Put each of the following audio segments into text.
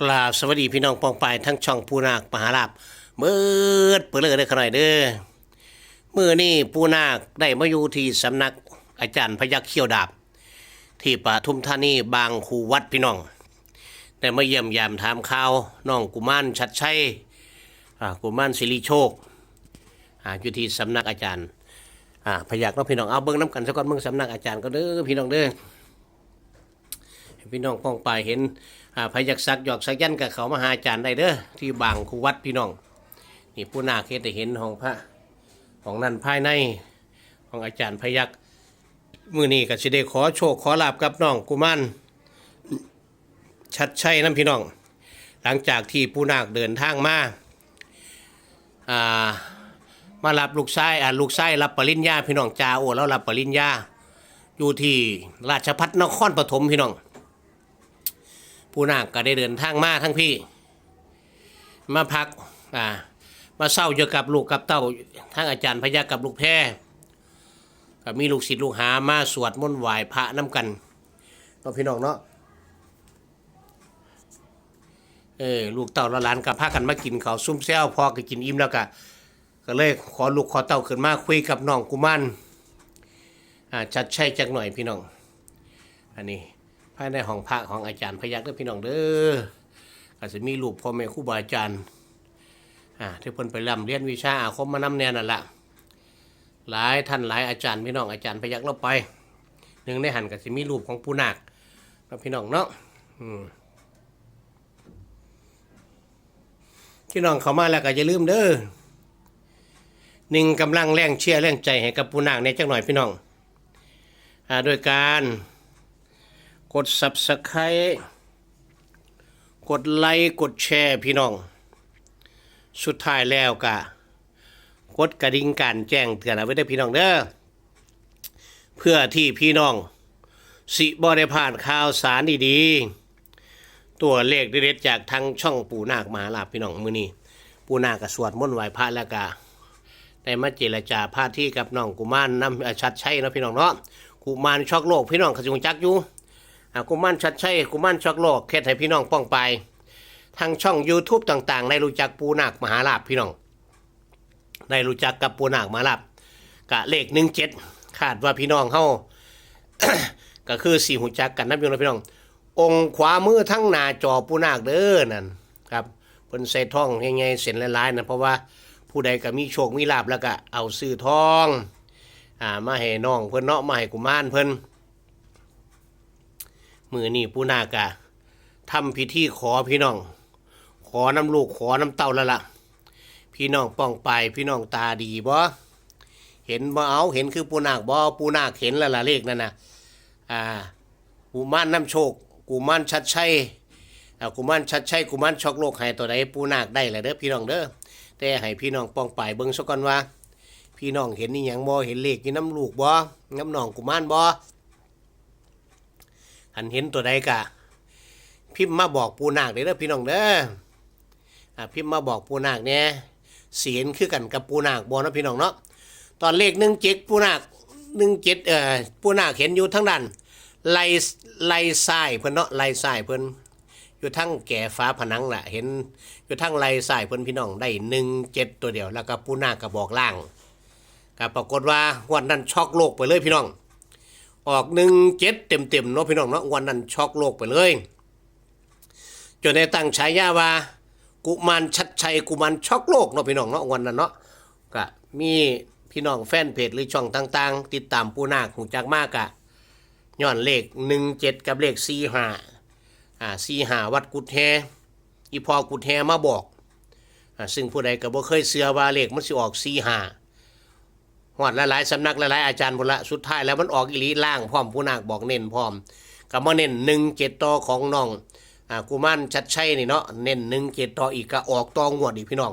กราบสวัสดีพี่น้องปองปายทั้งช่องปูนาคมหาลาบเมื่อเปิดเลยได้ขน่อยเด้อเมื่อนี่ปูนาคได้มาอยู่ที่สำนักอาจารย์พยักเขี้ยวดาบ ที่ปทุมธานีบางคูวัดพี่น้องได้มาเยี่ยมยามถามข่าวน้องกุมารชัดชัยกุมารสิริโชคออยู่ที่สำนักอาจารย์พยักเน้องพี่น้องเอาเบิ้งน้ำกันสักก่อนเบิ้งสำนักอาจารย์ก็เด้อพี่น้องเด้อ พี่น้องป้องไปเห็นอ่าพยักซักหยอกซักยันกับเขามาหาอาจารย์ได้เด้อที่บางคูวัดพี่น้อง นี่ผู้นาเฮ็ดได้เห็นของพระของนั่นภายในของอาจารย์พยักษ์มือนี้ก็สิได้ขอโชคขอลาบกับน้องกุมารชัดชัยน้ำพี่น้อง หลังจากที่ผู้นาคเดินทางมาอ่ามารับลูกชายอ่าลูกชายรับปริญญาพี่น้องจาโอ้แล้วรับปริญญาอยู่ที่ราชพัฒนครปฐมพี่น้อง ผู้นาคก็ได้เดินทางมาทั้งพี่ มาพักอ่ามาเศร้าเจอกับลูกกับเต้าทั้งอาจารย์พยักกับลูกแพรก็มีลูกศิษย์ลูกหามาสวดมนต์ไหว้พระน้ำกันเนาะพี่น้องเนาะเออลูกเต้าละหลานกับพากันมากินเขาซุ่มแซวพอก็กินอิ่มแล้วก็ก็เลยขอลูกขอเต้าขึ้นมาคุยกับน้องกุมารอ่าชัดใช่จักหน่อยพี่น้อง อันนี้ ภายในห้องพระของอาจารย์พยักเด้อพี่น้องเด้อก็จะมีรูปพ่อแม่ครูบาอาจารย์อ่าที่เพิ่นไปร่ำเรียนวิชาอาคมมานำแน่นั่นละหลายท่านหลายอาจารย์พี่น้องอาจารย์พยักเราไปหนึ่งในหันก็จะมีรูปของปูนาคเนาะพี่น้องเนาะอืมพี่น้องเข้ามาแล้วก็อย่าลืมเด้อหนึ่งกำลังแรงเชียร์แรงใจให้กับปูนาคในจักหน่อยพี่น้องอ่าโดยการ กด subscribe กดไลค์กดแชร์พี่น้อง สุดท้ายแล้วก็กดกระดิ่งการแจ้งเตือนเอาไว้ได้พี่น้องเด้อเพื่อที่พี่น้อง สิบได้ผ่านข่าวสารดีๆ ตัวเลขเด็ดๆจากทางช่องปู่นาคมหาลาภพี่น้องมือนี้ปู่นาคก็สวดมนต์ไหว้พระแล้วก็ได้มาเจรจาพาที่กับน้องกุมารนำชัดชัยเนาะพี่น้องเนาะกุมารช็อกโลกพี่น้องขจุงจักอยู่ อากุมารชัดชัยกุมารช็อกโลกแค่ให้พี่น้องป้องไป ทางช่อง YouTube ต่างๆ ได้รู้จักปูนาคมหาลาภพี่น้อง ได้รู้จักกับปูนาคมหาลาภกะเลขหนึ่งเจ็ดคาดว่าพี่น้องเขาก็คือสี่หูจักกันนับอยู่นะพี่น้อง องค์ขวามือทั้งหน้าจอปูนาคเด้อนั่นครับเพิ่นใส่ท่องให้ไงเส้นหลายๆนะเพราะว่าผู้ใดก็มีโชคมีลาภแล้วก็เอาซื้อทองอ่ามาให้น้องเพิ่นเนาะมาให้กุมารเพิ่น มือนี่ปูนากะทำพิธีขอพี่น้อง ขอน้ำลูกขอน้ำเต้าแล้วล่ะ พี่น้องป้องไปพี่น้องตาดีบ่เห็นบ่เอาเห็นคือปูนาคบ่ปูนาคเห็นแล้วละเลขนั่นน่ะอ่ากุมารน้ำโชคกุมารชัดชัยอ่ากุมารชัดชัยกุมารช็อกโลกให้ตัวใดปูนาคได้แหละเด้อพี่น้องเด้อแต่ให้พี่น้องป้องไปเบิ่งซะก่อนว่า พี่น้องเห็นนี่ยังบ่เห็นเลขอยู่น้ำลูกบ่น้ำหนองกุมารบ่ หันเห็นตัวใดกะ พิมพ์มาบอกปูนาคเด้อพี่น้องเด้ออ่าพิมพ์มาบอกปูนาคเนี่ยเสียนคือกันกับปูนาคบ่เนะพี่น้องเนาะตอนเลขหนึ่งเจ็ดปูนาคหนึ่งเจ็ดเอ่อปูนาคเห็นอยู่ทั้งด้านไล่ไล่ซ้ายเพิ่นเนาะไล่ซ้ายเพิ่นอยู่ทั้งแก่ฟ้าผนังล่ะ เห็นอยู่ทั้งไล่ซ้ายเพิ่นพี่น้องได้หนึ่งเจ็ดตัวเดียว แล้วก็ปูนาคก็บอกล่างก็ปรากฏว่าวันนั้นช็อกโลกไปเลยพี่น้อง ออกหนึ่งเจ็ดเต็มเต็มๆเนาะพี่น้องเนาะวันนั้นช็อกโลกไปเลย จนได้ตั้งฉายาว่ากุมารชัดชัยกุมารช็อกโลกเนาะพี่น้องเนาะวันนั้นเนาะก็มีพี่น้องแฟนเพจหรือช่องต่างๆ ติดตามปูนาคหูจักมากอะย้อนเลขหนึ่งเจ็ดกับเลขสี่ห้าอ่าสี่ห้าวัดกุดแฮอีพอกุดแฮมาบอกอ่าซึ่งผู้ใดก็บ่เคยเสือว่าเลขมันสิออกสี่ห้า หอดหลายๆสำนักหลายๆอาจารย์พุละสุดท้ายแล้วมันออกอีหลีล่างพร้อมผู้นาคบอกเน้นพร้อมก็มาเน้นหนึ่งเจ็ดต่อของน้องอ่ากุมารชัดชัยนี่เนาะเน้นหนึ่งเจ็ดต่ออีกก็ออกต่องวดอีกพี่น้อง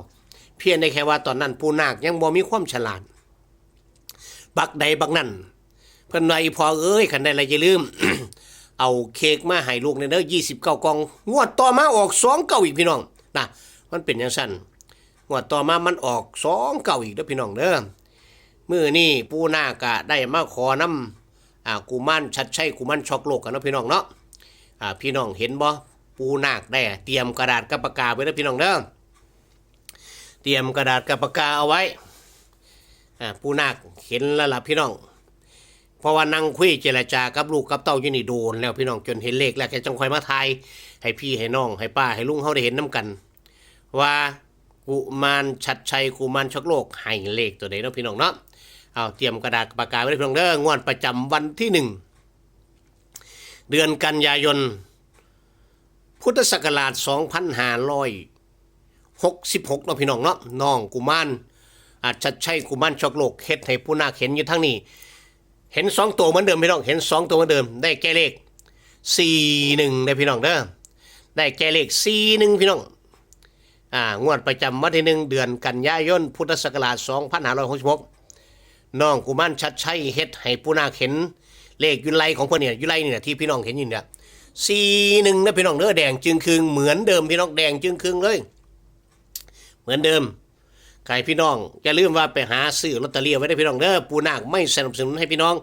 เพียงได้แค่ว่าตอนนั้นผู้นาคยังบ่มีความฉลาดบักใดบักนั่นเพิ่นว่าอีพอเอ้ยคันใดอะไรอย่าลืม เอาเค้กมาให้ลูกในเด้อยี่สิบเก้ากล่อง งวดต่อมาออกสองเก้าอีกพี่น้องนะมันเป็นอย่างสั้นงวดต่อมามันออกสองเก้าอีกเด้อพี่น้องเด้อ มื่อนี่ปูนากะได้มาขอน้ำอ่ากุมารชัดชัยกุมารช็อกโลกกันเนาะพี่น้องเนาะอ่าพี่น้องเห็นบ่ปูนาคได้เตรียมกระดาษกับปากกาไว้เด้อพี่น้องเด้อเตรียมกระดาษกับปากกาเอาไว้อ่าปูนาคเห็นแล้วล่ะพี่น้องเพราะว่านั่งคุยเจรจากับลูกกับเต้าอยู่นี่โดนแล้วพี่น้องจนเห็นเลขแล้วแกจังคอยมาทายให้พี่ให้น้องให้ป้าให้ลุงเขาได้เห็นน้กัน ว่ากุมารชัดชัยกุมารช็อกโลกให้เลขตัวใดเนาะพี่น้องเนาะ เอาเตรียมกระดาษปากกาไว้เพี่น้องเด้องวดประจำวันที่หนึ่งเดือนกันยายน พุทธศักราช2566เนาะพี่น้องเนาะน้องกุมารอาจชัดชัยกุมารชกโลกเฮ็ดให้ผู้นาเห็นอยู่ทั้งนี้ เห็นสองตัวเหมือนเดิมพี่น้องเห็นสองตัวเหมือนเดิม ได้แก่เลขสี่หนึ่งได้พี่น้องเด้อได้แก่เลขสี่หนึ่งพี่น้องอ่างวดประจำวันที่หนึ่งเดือนกันยายนพุทธศักราชสองพั น้อยหกสิบหกน้องกุมารชัดชัยเฮ็ดให้ผู้นาคเห็น เลขยุไลของเพื่อนเนี่ยยุไลนี่นะที่พี่น้องเห็นอยู่เนี่ยสี่หนึ่งนะพี่น้องเด้อแดงจึงคืงเหมือนเดิมพี่น้องแดงจึงคืงเลย เหมือนเดิมใครพี่น้องอย่าลืมว่าไปหาซื้อลอตเตอรี่ไว้ได้พี่น้องเด้อปูนาคไม่สนับสนุนให้พี่น้อง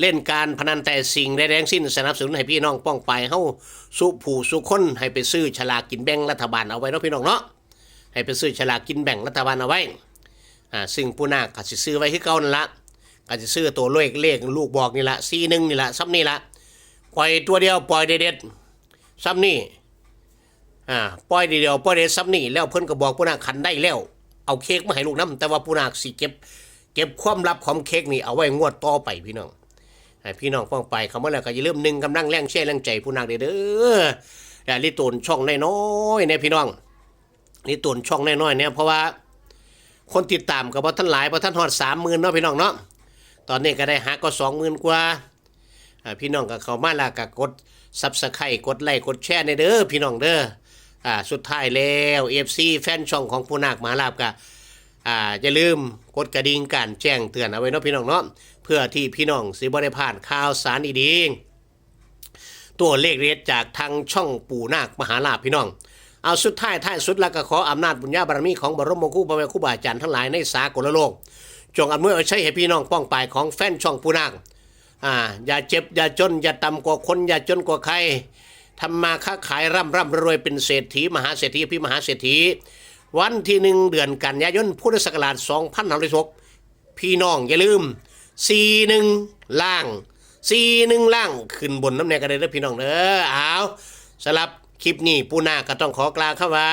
เล่นการพนันแต่สิ่งใดแดงสิ้นสนับสนุนให้พี่น้องป้องไปเฮาสุผู้สุคนให้ไปซื้อฉลากกินแบ่งรัฐบาลเอาไว้เนาะพี่น้องเนาะให้ไปซื้อฉลากกินแบ่งรัฐบาลเอาไว้ อ่าซึ่งปูนาคก็สิซื้อไว้คือเก่านั่นละก็สิซื้อตัวเลขเลขลูกบอกนี่ละซีหนึ่งนี่ละซ้ำนี่ละปล่อยตัวเดียวปล่อยเด็ดๆซ้ำนี่อ่าปล่อยเดียวปล่อยเด็ดซ้ำนี่แล้วเพิ่นก็บอกปูนาคขันได้แล้วเอาเค้กมาให้ลูกน้ำแต่ว่าปูนาคสิเก็บ เก็บความลับของเค้กนี่เอาไว้งวดต่อไปพี่น้องพี่น้องฟังไปคำว่าแล้วก็อย่าลืมหนึ่งกำลังแรงเช่แรงใจผู้นาคเด้อเด้อแต่ลิตูนช่องน้อยๆเนี่ยพี่น้องลิตูนช่องน้อยๆเนี่ยเพราะว่า คนติดตามกับว่ท่านหลายเพราะท่านหอดสามหมื่นเนาะพี่น้องเนาะตอนนี้ก็ได้หาก็สองหมื่นกว่าพี่น้องก็เข้ามาละก็กดซับสไครต์กดไลค์กดแชร์ในเด้อพี่น้องเด้ออ่าสุดท้ายแล้วเอฟซีแฟนช่องของผู้นาคหมาลาบก็อ่าอย่าลืมกดกระดิ่งการแจ้งเตือนเอาไว้เนาะพี่น้องเนาะเพื่อที่พี่น้องสิบ่ได้พลาดข่าวสารดีๆตัวเลขเรียดจากทางช่องปู่นาคมหาลาภพี่น้อง เอาสุดท้ายท้ายสุดแล้วก็ขออำนาจบุญญาบารมีของบรมครูบาแม่ครูบาอาจารย์ทั้งหลายในสากลโลก จงอำนวยเอาใช้ให้พี่น้องป้องปายของแฟนช่องปู่นาคอ่าอย่าเจ็บอย่าจนอย่าต่ำกว่าคนอย่าจนกว่าใครทำมาค้าขายร่ำร่ำรวยเป็นเศรษฐีมหาเศรษฐีพี่มหาเศรษฐี วันที่หนึ่งเดือนกันยายนพุทธศักราช2566พี่น้องอย่าลืม41ล่าง41ล่างขึ้นบนน้ำแนกันเลยเด้อพี่น้องเด้อเอาสำรับ คลิปนี้ปูนาก็ต้องขอกล่าวคำว่า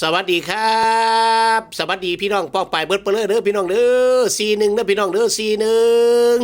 สวัสดีครับ สวัสดีพี่น้องป้องไปเบิดเปลือเด้อพี่น้องเด้อซีหนึ่งเด้อพี่น้องเด้อซีหนึ่ง